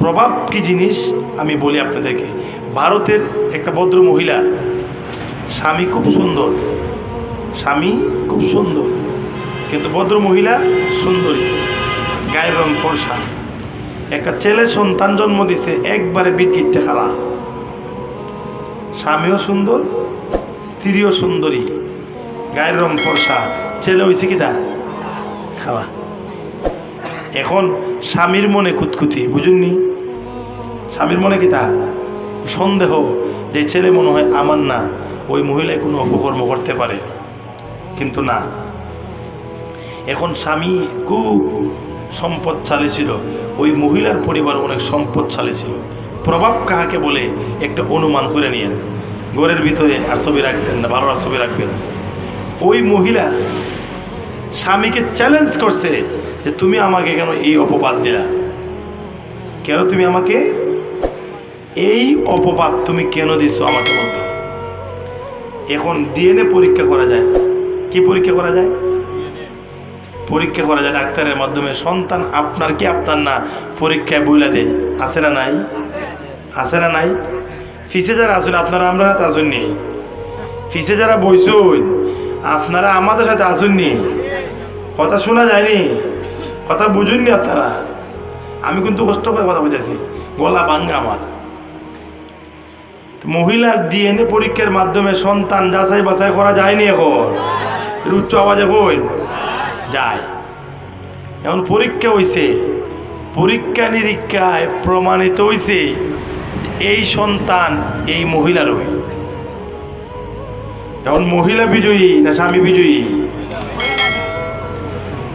প্রভাব কি জিনিস? আমি বলি আপনাদেরকে, ভারতের একটা ভদ্র মহিলা, স্বামী খুব সুন্দর, স্বামী খুব সুন্দর, কিন্তু ভদ্র মহিলা সুন্দরী, গায়ের রং ফর্সা। একটা ছেলে সন্তান জন্ম দিছে, একবারে বিটকিটটা খালা। স্বামীও সুন্দর, স্ত্রীও সুন্দরী, গায়ের রং ফর্সা। ছেলে হয়েছে কি তা খালা। এখন স্বামীর মনে কুতকুতি, বুঝুননি? স্বামীর মনে কি তা? সন্দেহ যে ছেলে মনে হয় আমার না, ওই মহিলায় কোনো অপকর্ম করতে পারে। কিন্তু না। এখন স্বামী খুব সম্পদশালী ছিল। ওই মহিলার পরিবার অনেক সম্পদশালী ছিল। প্রভাব কাহাকে বলে একটা অনুমান করে নিয়ে ঘরের ভিতরে আর ছবি রাখবেন না ভালো আর ছবি রাখবেন। ওই মহিলা স্বামীকে চ্যালেঞ্জ করছে যে তুমি আমাকে কেন এই অপবাদ দিলা? কেন তুমি আমাকে এই অপবাদ তুমি কেন দিছো আমাকে বলতো? এখন ডিএনএ পরীক্ষা করা যায়। কি পরীক্ষা করা যায়? পরীক্ষা করা যায় ডাক্তারের মাধ্যমে। সন্তান আপনার কি আপনার না? পরীক্ষায় বইলা দেয়। আছে না নাই? আছে না নাই? ফিসে যারা আসুন আপনারা আমরা হাতে আসুননি ফিসে যারা বইসুন, আপনারা আমাদের সাথে আসুননি কথা শোনা যায়নি। কথা বুঝুননি আপনারা আমি কিন্তু কষ্ট করে কথা বুঝেছি গলা ভাঙ্গা আমার। মহিলার ডিএনএ পরীক্ষার মাধ্যমে সন্তান যাচাই বাছাই করা যায়নি এখন। উচ্চ আওয়াজে কই? যায়। এখন পরীক্ষা হইছে। পরীক্ষা নিরীক্ষায় প্রমাণিত হইছে এই সন্তান এই মহিলারই। এখন মহিলা বিজয়ী না স্বামী বিজয়ী?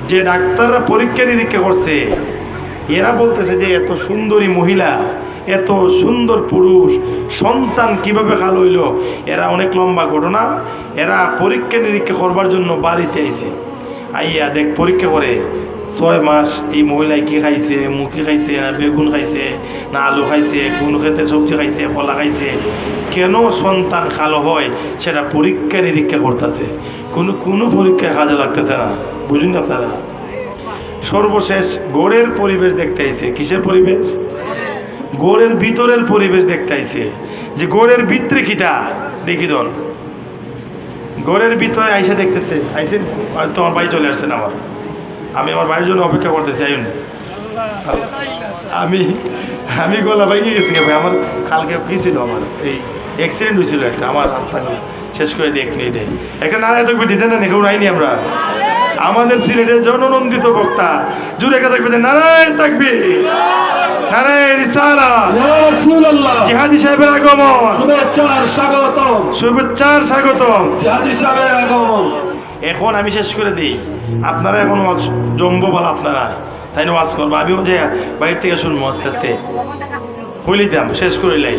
যে ডাক্তাররা পরীক্ষা নিরীক্ষা করছে, এরা বলতেছে যে এত সুন্দরী মহিলা, এত সুন্দর পুরুষ, সন্তান কীভাবে খাল হইল, এরা অনেক লম্বা ঘটনা, এরা পরীক্ষা নিরীক্ষা করবার জন্য বাড়িতে আইছে। আইয়া দেখ পরীক্ষা করে, ছয় মাস এই মহিলায় কি খাইছে, মুখি খাইছে, না বেগুন খাইছে, না আলু খাইছে, কোন খেতে সবজি খাইছে, কলা খাইছে, কেন সন্তান কালো হয়, সেটা পরীক্ষা নিরীক্ষা করতেছে। কোনো কোনো পরীক্ষায় কাজে লাগতেছে না। বুঝুন আপনারা। সর্বশেষ গোড়ের পরিবেশ দেখতে আইছে। কিসের পরিবেশ? গোড়ের ভিতরের পরিবেশ দেখতে আইছে। যে গোড়ের ভিতরে কিটা? দেখি দল। গোড়ের ভিতরে আইসা দেখতেছে। আইসেন? তোমার বাড়ি চলে আসছেন আমার। আমি আমার বাড়ির জন্য অপেক্ষা করতেছি আইন আমি আমি গলা বাইকে গেছি ভাই। আমার কালকে কি ছিল আমার? এই অ্যাক্সিডেন্ট হয়েছিল একটা, আমার রাস্তাগুলো শেষ করে দেখনি এটাই। এখানে নারায় থাকবে দিতে না কেউ নাইনি আমরা। আমাদের সিলেটের জননন্দিত বক্তা। জুড়ে একটা থাকবে নারায়ণ থাকবে। নারায়ণ রিসালা রাসূলুল্লাহ জিহাদি সাহেবের আগমন। শুভেচ্ছার স্বাগতম। শুভেচ্ছার স্বাগতম। জিহাদি সাহেবের আগমন। এখন আমি শেষ করে দিই। আপনারা এখন ওয়াজ জম্ব বল আপনারা। তাই না ওয়াজ করব? আমিও যে বাইরে থেকে শুনব আস্তে আস্তে। কইলিতাম শেষ করিলাই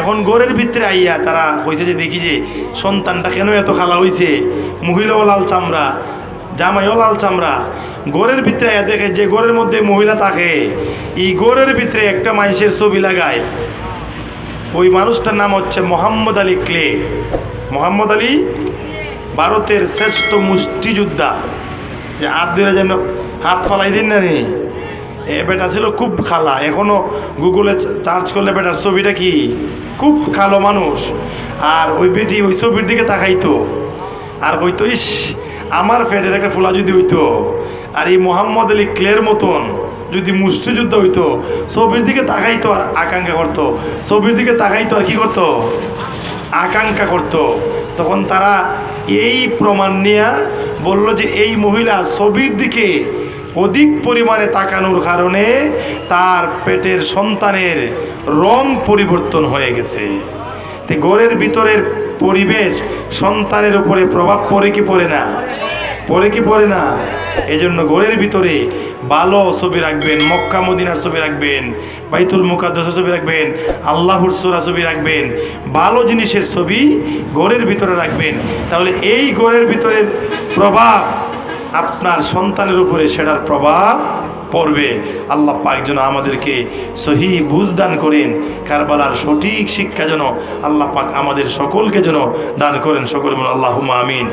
এখন গোরের ভিতরে আইয়া তারা কইছে যে, দেখি যে, সন্তানটা কেন এত খালা হইছে? মহিলাও লাল চামড়া, জামাইও লাল চামড়া। গোরের ভিতরে আইয়া দেখে যে গোরের মধ্যে মহিলা থাকে, এই গোরের ভিতরে একটা মানুষের ছবি লাগায়। ওই মানুষটার নাম হচ্ছে Muhammad Ali Clay. Muhammad Ali ভারতের শ্রেষ্ঠ মুষ্টিযোদ্ধা। যে হাত যেন হাত ফলাই দিন না রে। এ, বেটা ছিল খুব খালা। এখনও গুগলে সার্চ করলে বেটার ছবিটা কি? খুব খালো মানুষ। আর ওই বেটি ওই ছবির দিকে তাকাইতো। আর হইতো ইস, আমার ফেটের একটা ফোলা যদি হইতো, আর এই মোহাম্মদ আলী ক্লের মতন যদি মুষ্টিযুদ্ধ হইতো, ছবির দিকে তাকাইতো আর আকাঙ্ক্ষা করতো। ছবির দিকে তাকাইতো আর কি করতো? আকাঙ্ক্ষা করত। তখন তারা এই প্রমাণ নিয়ে বলল যে, এই মহিলা ছবির দিকে অধিক পরিমাণে তাকানোর কারণে তার পেটের সন্তানের রং পরিবর্তন হয়ে গেছে। তে ঘরের ভিতরের পরিবেশ সন্তানের উপরে প্রভাব পড়ে কি পড়ে না? পড়ে কি পড়ে না? এই জন্য ঘরের ভিতরে ভালো ছবি রাখবেন, মক্কা মদিনার ছবি রাখবেন, বাইতুল মুকাদ্দাসের ছবি রাখবেন, আল্লাহর সুরা ছবি রাখবেন ভালো জিনিসের ছবি ঘরের ভিতরে রাখবেন। তাহলে এই ঘরের ভিতরের প্রভাব আপনার সন্তানের উপরে সেটার প্রভাব পড়বে। আল্লাহ পাক যেন আমাদেরকে সহি বুঝদান করেন, কারবালার সঠিক শিক্ষা যেন আল্লাহ পাক আমাদের সকলকে যেন দান করেন। সকল আল্লাহ আমিন।